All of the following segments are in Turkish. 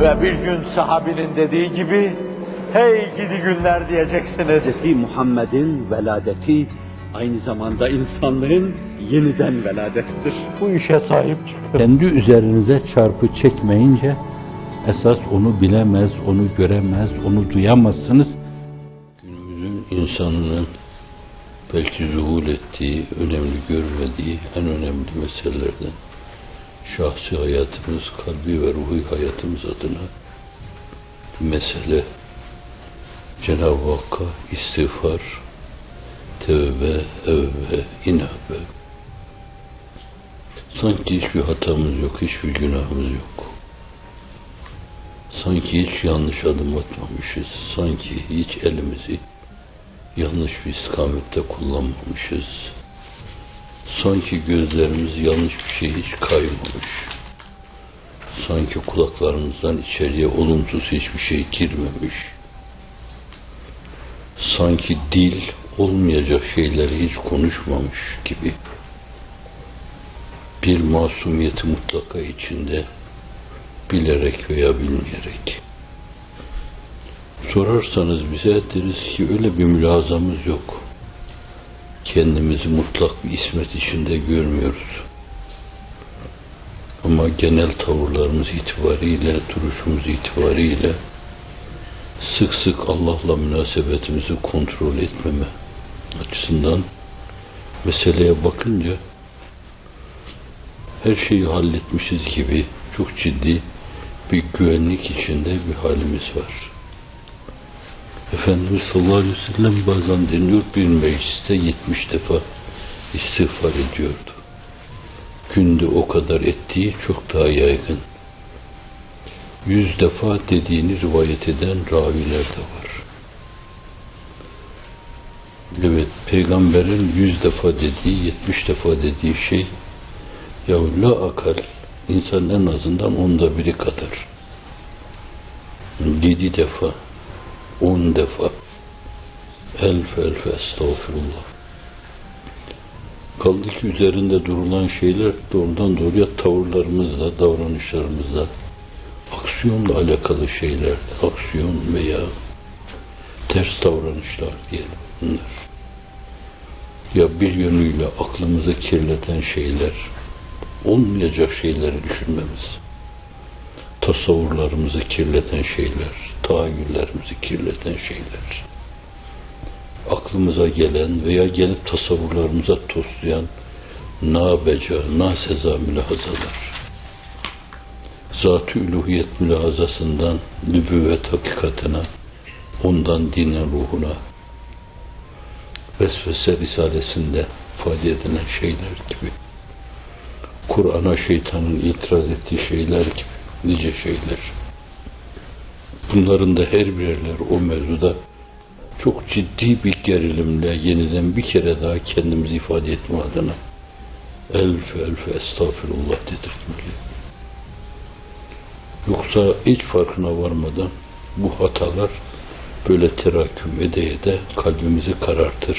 Ve bir gün sahabinin dediği gibi, hey gidi günler diyeceksiniz. Hz. Muhammed'in veladeti aynı zamanda insanlığın yeniden veladettir. Bu işe sahip çıkın. Kendi üzerinize çarpı çekmeyince esas onu bilemez, onu göremez, onu duyamazsınız. Günümüzün insanının belki zuhul ettiği, önemli görmediği en önemli meselelerden şahsi hayatımız, kalbi ve ruhi hayatımız adına mesele Cenab-ı Hakk'a istiğfar, tevbe, evve, inabe. Sanki hiçbir hatamız yok, hiçbir günahımız yok. Sanki hiç yanlış adım atmamışız. Sanki hiç elimizi yanlış bir istikamette kullanmamışız. Sanki gözlerimiz yanlış bir şey hiç kaymamış. Sanki kulaklarımızdan içeriye olumsuz hiçbir şey girmemiş. Sanki dil olmayacak şeyleri hiç konuşmamış gibi. Bir masumiyeti mutlaka içinde bilerek veya bilmeyerek. Sorarsanız bize deriz ki öyle bir mülazamız yok. Kendimizi mutlak bir ismet içinde görmüyoruz. Ama genel tavırlarımız itibariyle, duruşumuz itibariyle sık sık Allah'la münasebetimizi kontrol etmeme açısından meseleye bakınca her şeyi halletmişiz gibi çok ciddi bir güvenlik içinde bir halimiz var. Efendimiz sallallahu aleyhi ve sellem bazen deniyor bir mecliste 70 defa istiğfar ediyordu. Günde o kadar ettiği çok daha yaygın. Yüz defa dediğini rivayet eden raviler de var. Evet, peygamberin yüz defa dediği, yetmiş defa dediği şey ya la akal insan en azından onda biri kadar. Yedi defa, on defa, elf elf estağfurullah. Kaldı ki üzerinde durulan şeyler doğrudan doğruya tavırlarımızla, davranışlarımızla, aksiyonla alakalı şeyler, aksiyon veya ters davranışlar diyelim bunlar. Ya bir yönüyle aklımızı kirleten şeyler, olmayacak şeyleri düşünmemiz, tasavvurlarımızı kirleten şeyler, tahayyüllerimizi kirleten şeyler, aklımıza gelen veya gelip tasavvurlarımıza toslayan nabeca, naseza mülahazalar, zat-ı üluhiyet mülahazasından nübüvvet hakikatine, ondan dinin ruhuna, vesvese risalesinde ifade edilen şeyler gibi. Kur'an'a şeytanın itiraz ettiği şeyler gibi nice şeyler. Bunların da her birerler o mevzuda çok ciddi bir gerilimle yeniden bir kere daha kendimizi ifade etme adına elf elf estağfirullah dedirtmeli. Yoksa hiç farkına varmadan bu hatalar böyle teraküm edeye de kalbimizi karartır.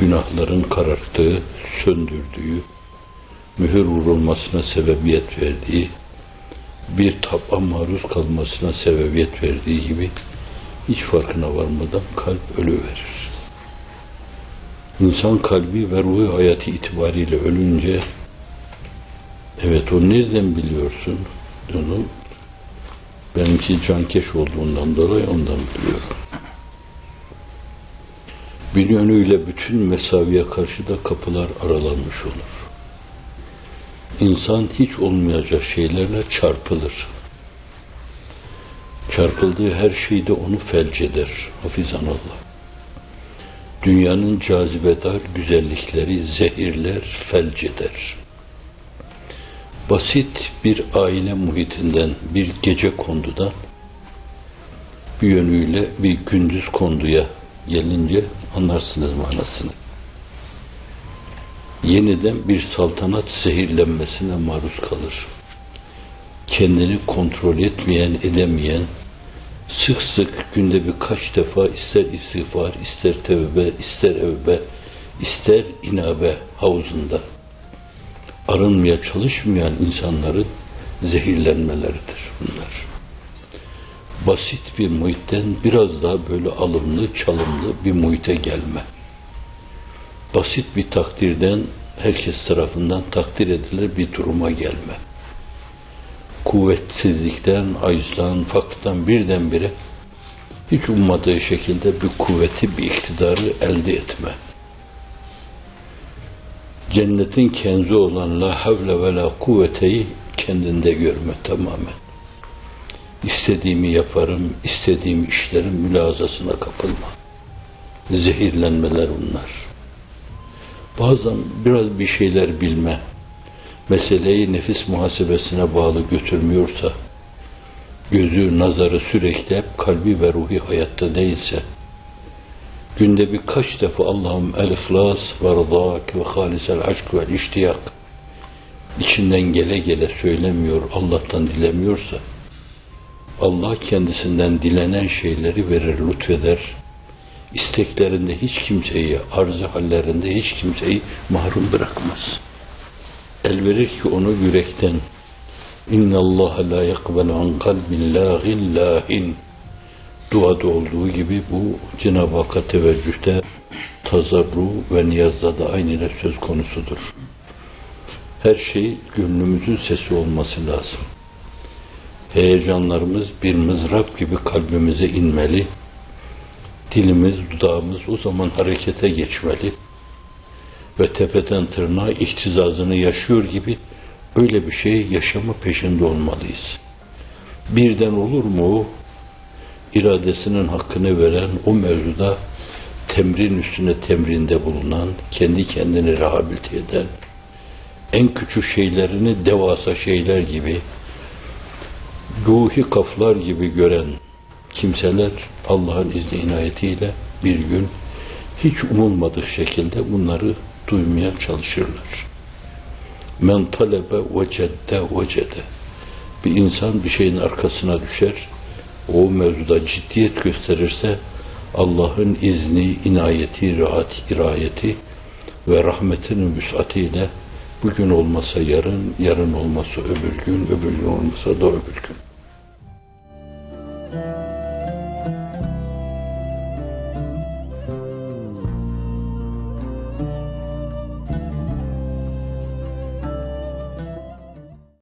Günahların kararttığı, söndürdüğü, mühür vurulmasına sebebiyet verdiği, bir taba maruz kalmasına sebebiyet verdiği gibi hiç farkına varmadan kalp ölüverir. İnsan kalbi ve ruhu hayatı itibariyle ölünce evet o nereden biliyorsun? Onu benimki cankeş olduğundan dolayı ondan biliyorum. Bir yönüyle bütün mesaviye karşı da kapılar aralanmış olur. İnsan hiç olmayacak şeylerle çarpılır. Çarpıldığı her şeyde onu felç eder. Hafizanallah. Dünyanın cazibedar güzellikleri zehirler, felç eder. Basit bir aile muhitinden, bir gece kondudan, bir yönüyle bir gündüz konduya gelince anlarsınız manasını yeniden bir saltanat zehirlenmesine maruz kalır. Kendini kontrol etmeyen, edemeyen, sık sık günde birkaç defa ister istiğfar, ister tevbe, ister evbe, ister inabe havuzunda arınmaya çalışmayan insanların zehirlenmeleridir bunlar. Basit bir muhitten biraz daha böyle alımlı, çalımlı bir muhite gelme. Basit bir takdirden herkes tarafından takdir edilir bir duruma gelme. Kuvvetsizlikten, acizden, fakirden birdenbire hiç ummadığı şekilde bir kuvveti, bir iktidarı elde etme. Cennetin kenzi olan la havle ve la kuvveteyi kendinde görme tamamen. İstediğimi yaparım, istediğim işlerin mülazasına kapılma. Zehirlenmeler bunlar. Bazen biraz bir şeyler bilme, meseleyi nefis muhasebesine bağlı götürmüyorsa, gözü, nazarı sürekli hep kalbi ve ruhi hayatta değilse, günde birkaç defa Allah'ım el-İhlas ve rıdak ve halisel aşk ve iştiyak içinden gele gele söylemiyor, Allah'tan dilemiyorsa, Allah kendisinden dilenen şeyleri verir, lütfeder. İsteklerinde hiç kimseyi, arzı hallerinde hiç kimseyi mahrum bırakmaz. El verir ki onu yürekten İnna Allah la yakbel an kalbin lâhin lâhin duada olduğu gibi bu Cenab-ı Hakk'a teveccühte tazarru ve niyazda da aynı söz konusudur. Her şey gönlümüzün sesi olması lazım. Heyecanlarımız bir mızrap gibi kalbimize inmeli. Dilimiz, dudağımız o zaman harekete geçmeli. Ve tepeden tırnağa ihtizazını yaşıyor gibi öyle bir şey yaşama peşinde olmalıyız. Birden olur mu iradesinin hakkını veren o mevzuda temrin üstüne temrinde bulunan, kendi kendini rehabilite eden, en küçük şeylerini devasa şeyler gibi, ruhi kaflar gibi gören kimseler Allah'ın izni inayetiyle bir gün hiç umulmadık şekilde bunları duymaya çalışırlar. Men talebe vecedde vecede. Bir insan bir şeyin arkasına düşer, o mevzuda ciddiyet gösterirse Allah'ın izni, inayeti, rahat, irayeti ve rahmetinin müsaatiyle bugün olmasa yarın, yarın olmasa öbür gün, öbür gün olmasa da öbür gün.